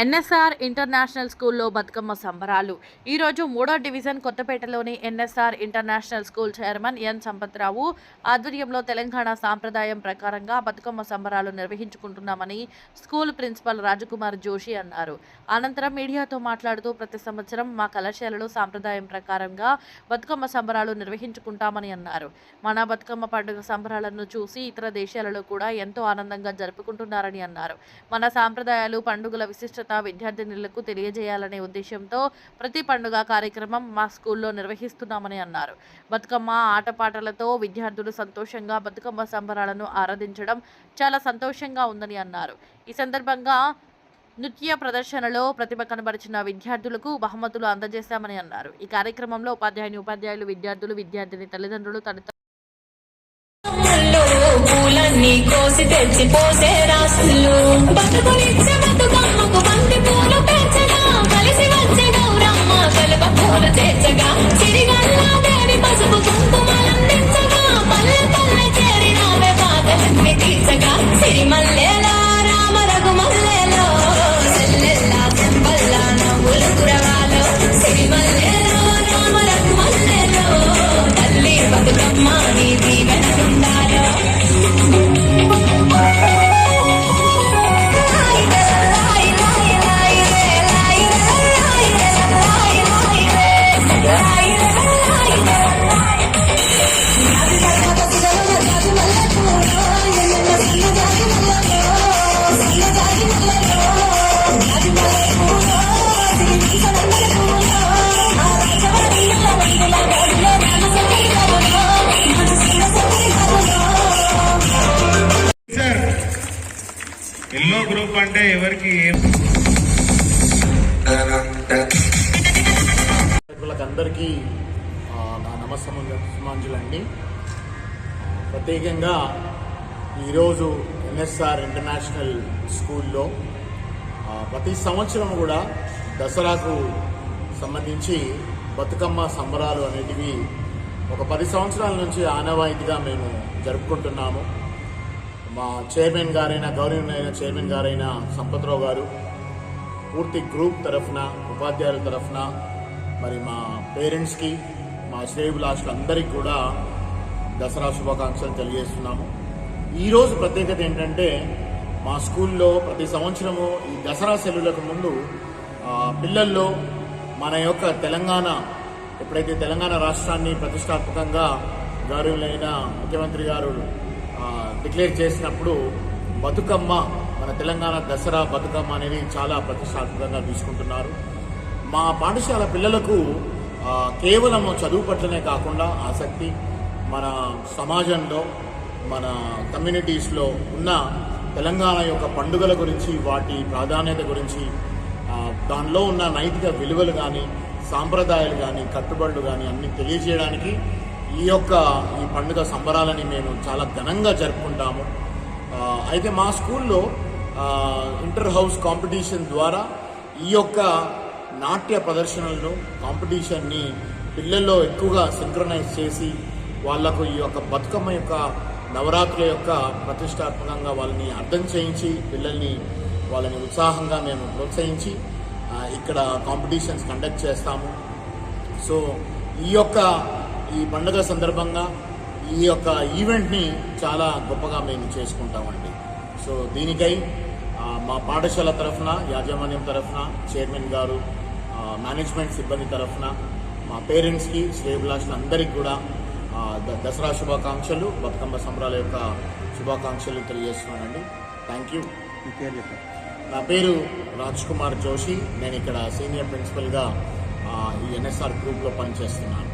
NSR international స్కూల్లో బతుకమ్మ సంబరాలు. ఈరోజు మూడో division కొత్తపేటలోని NSR international school chairman N Sampathrao ఆధ్వర్యంలో తెలంగాణ సాంప్రదాయం ప్రకారంగా బతుకమ్మ సంబరాలు నిర్వహించుకుంటున్నామని స్కూల్ ప్రిన్సిపల్ రాజకుమార్ జోషి అన్నారు. అనంతరం మీడియాతో మాట్లాడుతూ ప్రతి సంవత్సరం మా కళాశాలలో సాంప్రదాయం ప్రకారంగా బతుకమ్మ సంబరాలు నిర్వహించుకుంటామని అన్నారు. మన బతుకమ్మ పండుగ సంబరాలను చూసి ఇతర దేశాలలో కూడా ఎంతో ఆనందంగా జరుపుకుంటున్నారని అన్నారు. మన సాంప్రదాయాలు పండుగల విశిష్ట విశిష్టత విద్యార్థినులకు తెలియజేయాలనే ఉద్దేశంతో ప్రతి పండుగ కార్యక్రమం మా స్కూల్లో నిర్వహిస్తున్నామని అన్నారు. బతుకమ్మ ఆటపాటలతో విద్యార్థులు సంతోషంగా బతుకమ్మ సంబరాలను ఆరాధించడం చాలా సంతోషంగా ఉందని అన్నారు. ఈ సందర్భంగా నృత్య ప్రదర్శనలో ప్రతిభ కనబరిచిన విద్యార్థులకు బహుమతులు అందజేశామని అన్నారు. ఈ కార్యక్రమంలో ఉపాధ్యాయుని ఉపాధ్యాయులు విద్యార్థులు విద్యార్థిని తల్లిదండ్రులు తదితరులు పూలన్నీ కోసి తెచ్చి పోసే రాసులు. బతుకునిచ్చే బతుకమ్మకు బంతి పూలు పెంచగా కలిసి వచ్చే గౌరమ్మ కలప పూలు తెచ్చగా. సిరిగల్లా దేవి పసుపు కుంకుమలందించగా పల్లె పల్లె చేరినావే బాధలన్నీ తీర్చగా. సిరిమల్లెలా అంటే ఎవరికి అందరికీ నా నమస్సమాంజులు అండి ప్రత్యేకంగా ఈరోజు ఎన్ఎస్ఆర్ ఇంటర్నేషనల్ స్కూల్లో ప్రతి సంవత్సరం కూడా దసరాకు సంబంధించి బతుకమ్మ సంబరాలు అనేటివి ఒక పది సంవత్సరాల నుంచి ఆనవాయితీగా మేము జరుపుకుంటున్నాము. మా చైర్మన్ గారైన గౌరవనీయ చైర్మన్ గారైన సంపత్రావు గారు పూర్తి గ్రూప్ తరఫున ఉపాధ్యాయుల తరఫున మరి మా పేరెంట్స్కి మా శ్రేయభిలాషులు కూడా దసరా శుభాకాంక్షలు తెలియజేస్తున్నాము. ఈరోజు ప్రత్యేకత ఏంటంటే మా స్కూల్లో ప్రతి సంవత్సరము ఈ దసరా సెలవులకు ముందు పిల్లల్లో మన యొక్క తెలంగాణ ఎప్పుడైతే తెలంగాణ రాష్ట్రాన్ని ప్రతిష్టాత్మకంగా గౌరవులైన ముఖ్యమంత్రి గారు డిక్లేర్ చేసినప్పుడు బతుకమ్మ మన తెలంగాణ దసరా బతుకమ్మ అనేది చాలా ప్రతిష్టాత్మకంగా తీసుకుంటున్నారు. మా పాఠశాల పిల్లలకు కేవలం చదువు పట్లనే కాకుండా ఆసక్తి మన సమాజంలో మన కమ్యూనిటీస్లో ఉన్న తెలంగాణ యొక్క పండుగల గురించి వాటి ప్రాధాన్యత గురించి దానిలో ఉన్న నైతిక విలువలు కానీ సాంప్రదాయాలు కానీ కట్టుబడులు కానీ అన్నీ తెలియజేయడానికి ఈ యొక్క ఈ పండుగ సంబరాలని మేము చాలా ఘనంగా జరుపుకుంటాము. అయితే మా స్కూల్లో ఇంటర్ హౌస్ కాంపిటీషన్ ద్వారా ఈ యొక్క నాట్య ప్రదర్శనలను కాంపిటీషన్ని పిల్లల్లో ఎక్కువగా సింక్రనైజ్ చేసి వాళ్ళకు ఈ యొక్క బతుకమ్మ యొక్క నవరాత్రుల యొక్క ప్రతిష్టాత్మకంగా వాళ్ళని అర్థం చేయించి పిల్లల్ని వాళ్ళని ఉత్సాహంగా మేము ప్రోత్సహించి ఇక్కడ కాంపిటీషన్స్ కండక్ట్ చేస్తాము. సో ఈ యొక్క ఈ పండుగ సందర్భంగా ఈ యొక్క ఈవెంట్ని చాలా గొప్పగా మేము చేసుకుంటామండి. సో దీనికై మా పాఠశాల తరఫున యాజమాన్యం తరఫున చైర్మన్ గారు మేనేజ్మెంట్ సిబ్బంది తరఫున మా పేరెంట్స్కి శ్రేయభిలాషులు అందరికీ కూడా దసరా శుభాకాంక్షలు బతుకమ్మ సంబరాల యొక్క శుభాకాంక్షలు తెలియజేస్తున్నానండి. Thank you. నా పేరు రాజ్ కుమార్ జోషి. నేను ఇక్కడ సీనియర్ ప్రిన్సిపల్గా ఈ ఎన్ఎస్ఆర్ గ్రూప్లో పనిచేస్తున్నాను.